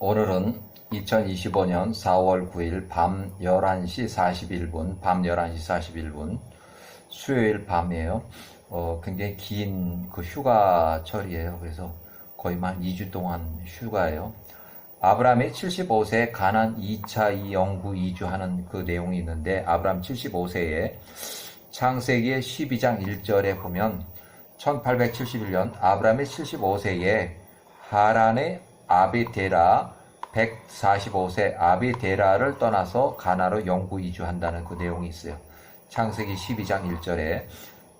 오늘은 2025년 4월 9일 밤 11시 41분, 밤 11시 41분, 수요일 밤이에요. 어, 굉장히 긴 그 휴가철이에요. 그래서 거의 만 2주 동안 휴가예요. 아브라함이 75세 가난 2차 연구 이주하는 그 내용이 있는데, 아브라함 75세에 창세기의 12장 1절에 보면 1871년 아브라함이 75세에 하란의 아비데라 145세 아비데라를 떠나서 가나로 영구 이주한다는 그 내용이 있어요. 창세기 12장 1절에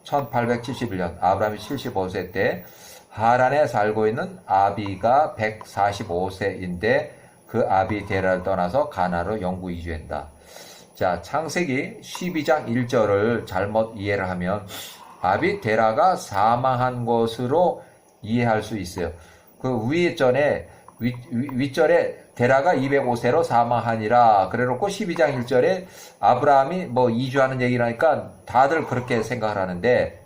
1871년 아브라함이 75세 때 하란에 살고 있는 아비가 145세인데 그 아비데라를 떠나서 가나로 영구 이주한다. 자, 창세기 12장 1절을 잘못 이해를 하면 아비데라가 사망한 것으로 이해할 수 있어요. 그 위전에 위, 위, 절에 데라가 205세로 사망하니라 그래놓고 12장 1절에 아브라함이 뭐 이주하는 얘기를 하니까 다들 그렇게 생각을 하는데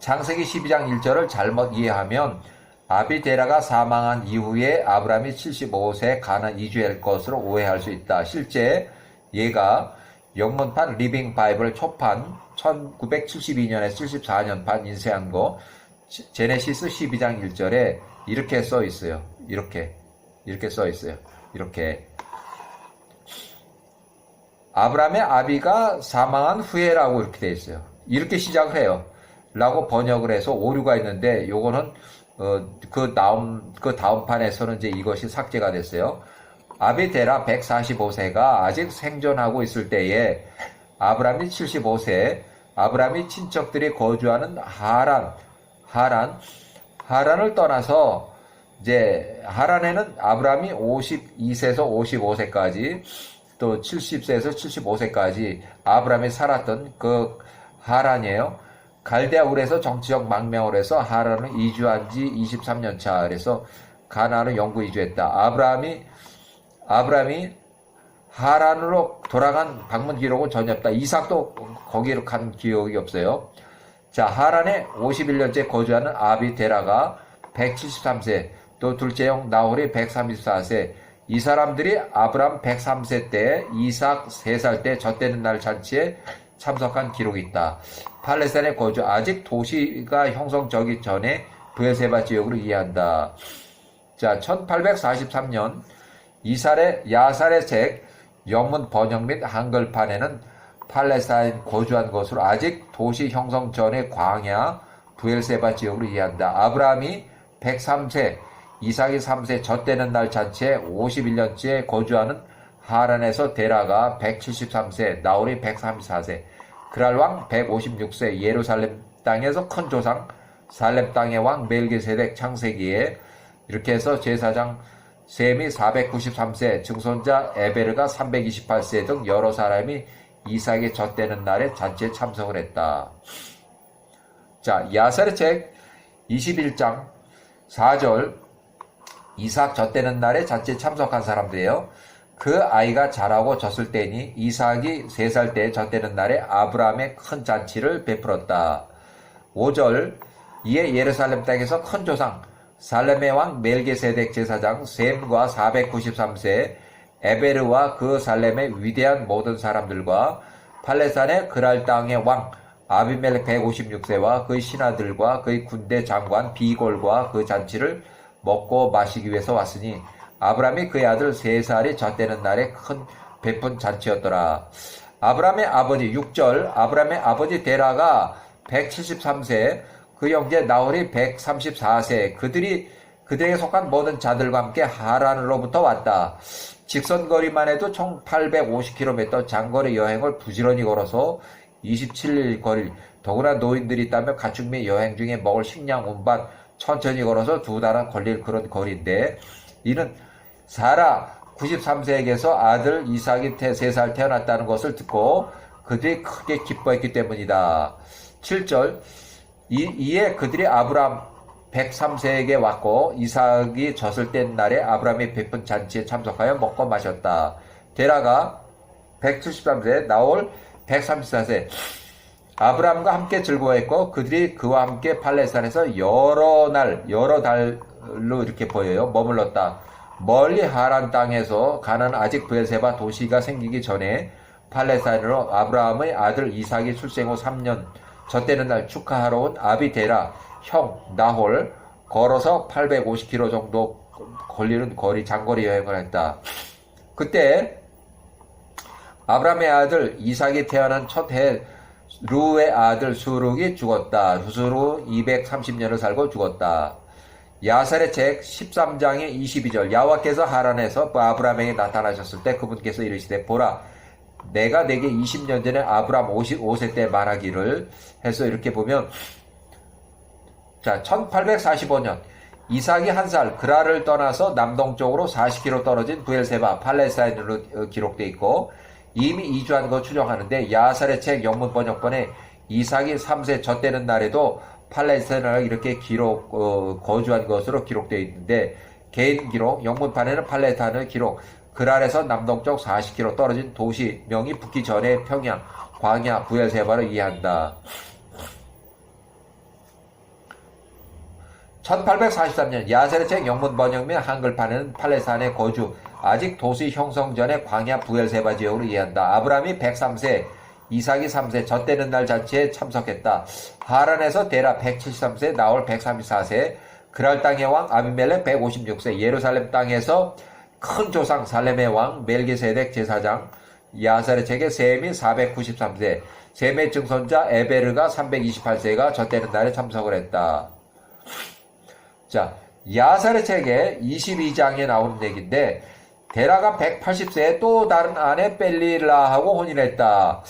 창세기 12장 1절을 잘못 이해하면 아비 데라가 사망한 이후에 아브라함이 75세 가나 이주할 것으로 오해할 수 있다. 실제 얘가 영문판 리빙 바이블 초판 1972년에 74년판 인쇄한 거 제네시스 12장 1절에 이렇게 써 있어요. 이렇게 이렇게 써 있어요. 이렇게 아브라함의 아비가 사망한 후에라고 이렇게 돼 있어요. 이렇게 시작을 해요. 라고 번역을 해서 오류가 있는데 요거는 어, 그 다음 그 다음 판에서는 이제 이것이 삭제가 됐어요. 아비데라 145세가 아직 생존하고 있을 때에 아브라함이 75세, 아브라함이 친척들이 거주하는 하란, 하란, 하란을 떠나서 이제 하란에는 아브라함이 52세에서 55세까지 또 70세에서 75세까지 아브라함이 살았던 그 하란이에요. 갈대아 울에서 정치적 망명을 해서 하란을 이주한 지 23년 차. 그래서 가나안을 영구 이주했다. 아브라함이 아브라함이 하란으로 돌아간 방문 기록은 전혀 없다. 이삭도 거기로 간 기억이 없어요. 자, 하란에 51년째 거주하는 아비데라가 173세, 또 둘째 형 나홀이 134세, 이 사람들이 아브람 103세 때 이삭 3살 때 젖되는 날 잔치에 참석한 기록이 있다. 팔레스타인에 거주 아직 도시가 형성되기 전에 부에세바 지역으로 이해한다. 자, 1843년 이살의 야살의 책 영문 번역 및 한글판에는 팔레스타인 거주한 것으로 아직 도시 형성 전의 광야 부엘세바 지역으로 이해한다. 아브라함이 103세, 이삭이 3세 젖되는 날 잔치에 51년째 거주하는 하란에서 데라가 173세, 나홀이 134세, 그랄 왕 156세 예루살렘 땅에서 큰 조상 살렘 땅의 왕 멜기세덱 창세기에 이렇게 해서 제사장 셈이 493세, 증손자 에베르가 328세 등 여러 사람이 이삭의 젖되는 날에 잔치에 참석을 했다. 자, 야살의 책 21장 4절 이삭 젖되는 날에 잔치에 참석한 사람들이에요. 그 아이가 자라고 졌을 때니 이삭이 3살 때 젖되는 날에 아브라함의 큰 잔치를 베풀었다. 5절 이에 예루살렘 땅에서 큰 조상 살렘의 왕 멜게세덱 제사장 셈과 493세 에베르와 그 살렘의 위대한 모든 사람들과 팔레산의 그랄 땅의 왕 아비멜렉 156세와 그의 신하들과 그의 군대 장관 비골과 그 잔치를 먹고 마시기 위해서 왔으니 아브라함이 그의 아들 세 살이 젖되는 날에 큰 베푼 잔치였더라. 아브라함의 아버지 6절 아브라함의 아버지 데라가 173세 그 형제 나홀이 134세 그들이 그들에게 속한 모든 자들과 함께 하란으로부터 왔다. 직선 거리만 해도 총 850km 장거리 여행을 부지런히 걸어서 27일 거리 더구나 노인들이 있다면 가축 및 여행 중에 먹을 식량 운반 천천히 걸어서 두 달은 걸릴 그런 거리인데 이는 사라 93세에게서 아들 이삭이 3살 태어났다는 것을 듣고 그들이 크게 기뻐했기 때문이다. 7절 이, 에 그들이 아브람 103세에게 왔고 이삭이 졌을 때 날에 아브람이 베푼 잔치에 참석하여 먹고 마셨다. 데라가 173세, 나올 134세. 아브람과 함께 즐거워했고 그들이 그와 함께 팔레스타인에서 여러 날, 여러 달로 이렇게 보여요. 머물렀다. 멀리 하란 땅에서 가는 아직 부엘세바 도시가 생기기 전에 팔레스타인으로 아브라함의 아들 이삭이 출생 후 3년 젖되는 날 축하하러 온 아비데라 형 나홀 걸어서 850km 정도 걸리는 거리 장거리 여행을 했다. 그때 아브라함의 아들 이삭이 태어난 첫 해 루의 아들 수룩이 죽었다. 수룩 230년을 살고 죽었다. 야살의 책 13장의 22절 야와께서 하란에서 아브라함에게 나타나셨을 때 그분께서 이르시되 보라 내가 내게 20년 전에 아브라함 55세 때 말하기를 해서 이렇게 보면 자 1845년 이삭이 한 살 그라를 떠나서 남동쪽으로 40km 떨어진 부엘세바 팔레스타인으로 어, 기록돼 있고 이미 이주한 거 추정하는데 야살의 책 영문 번역본에 이삭이 3세 젖되는 날에도 팔레스타인을 이렇게 기록 어, 거주한 것으로 기록되어 있는데 개인 기록 영문판에는 팔레스타인을 기록 그랄에서 남동쪽 40km 떨어진 도시 명이 붙기 전에 평양 광야 부엘세바를 이해한다. 1843년 야셀의 책 영문 번역 및 한글판에는 팔레스타인의 거주 아직 도시 형성 전에 광야 부엘세바 지역으로 이해한다. 아브라함이 103세, 이삭이 3세, 젖되는 날 자체에 참석했다. 하란에서 데라 173세, 나올 134세, 그랄 땅의 왕 아비멜렉 156세, 예루살렘 땅에서 큰 조상 살렘의 왕 멜기세덱 제사장 야살의 책의 셈이 493세, 셈의 증손자 에베르가 328세가 젖되는 날에 참석을 했다. 자, 야살의 책에 22장에 나오는 얘기인데, 데라가 180세에 또 다른 아내 벨리라하고 혼인했다.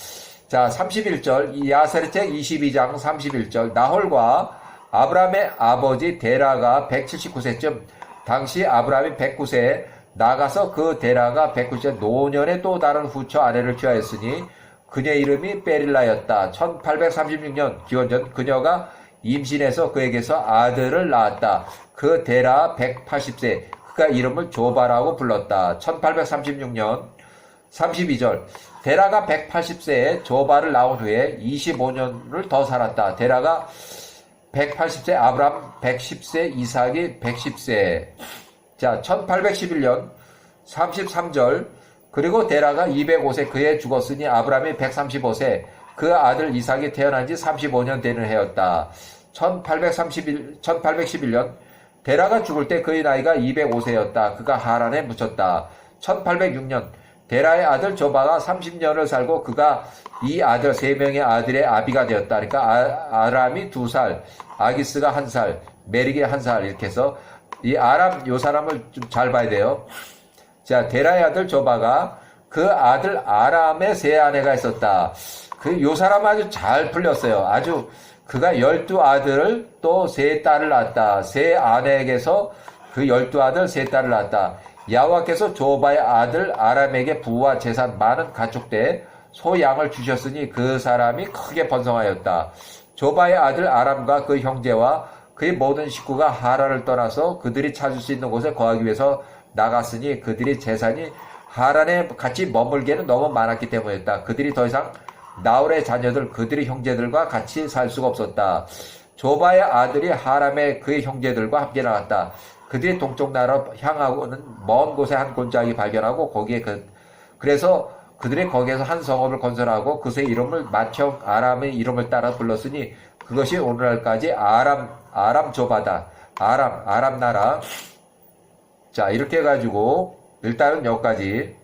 자, 31절, 이 야살의 책 22장 31절, 나홀과 아브라함의 아버지 데라가 179세쯤, 당시 아브라함이 109세에 나가서 그 데라가 109세 노년에 또 다른 후처 아내를 취하였으니, 그녀의 이름이 베릴라였다. 1836년 기원전 그녀가 임신해서 그에게서 아들을 낳았다. 그 데라 180세, 그가 이름을 조바라고 불렀다. 1836년 32절, 데라가 180세에 조바를 낳은 후에 25년을 더 살았다. 데라가 180세, 아브람 110세, 이삭이 110세. 자, 1811년 33절, 그리고 데라가 205세 그해 죽었으니 아브람이 135세, 그 아들 이삭이 태어난 지 35년 되는 해였다. 1831, 1811년 데라가 죽을 때 그의 나이가 205세였다. 그가 하란에 묻혔다. 1806년 데라의 아들 조바가 30년을 살고 그가 이 아들 세 명의 아들의 아비가 되었다. 그러니까 아, 람이 두 살, 아기스가 한 살, 메릭이 한 살 이렇게 해서 이 아람 요 사람을 좀 잘 봐야 돼요. 자 데라의 아들 조바가 그 아들 아람의 세 아내가 있었다. 그 요 사람 아주 잘 풀렸어요. 아주 그가 열두 아들을 또 세 딸을 낳았다. 세 아내에게서 그 열두 아들 세 딸을 낳았다. 야와께서 조바의 아들 아람에게 부와 재산 많은 가축대 소양을 주셨으니 그 사람이 크게 번성하였다. 조바의 아들 아람과 그 형제와 그의 모든 식구가 하란을 떠나서 그들이 찾을 수 있는 곳에 거하기 위해서 나갔으니 그들이 재산이 하란에 같이 머물기에는 너무 많았기 때문이었다. 그들이 더 이상 나홀의 자녀들 그들의 형제들과 같이 살 수가 없었다. 조바의 아들이 하람의 그의 형제들과 함께 나갔다. 그들이 동쪽 나라로 향하고는 먼 곳에 한 곤짝이 발견하고 거기에 그 그래서 그들이 거기에서 한 성읍을 건설하고 그의 이름을 맏형 아람의 이름을 따라 불렀으니 그것이 오늘날까지 아람 아람 조바다. 아람 아람 나라. 자 이렇게 해가지고 일단은 여기까지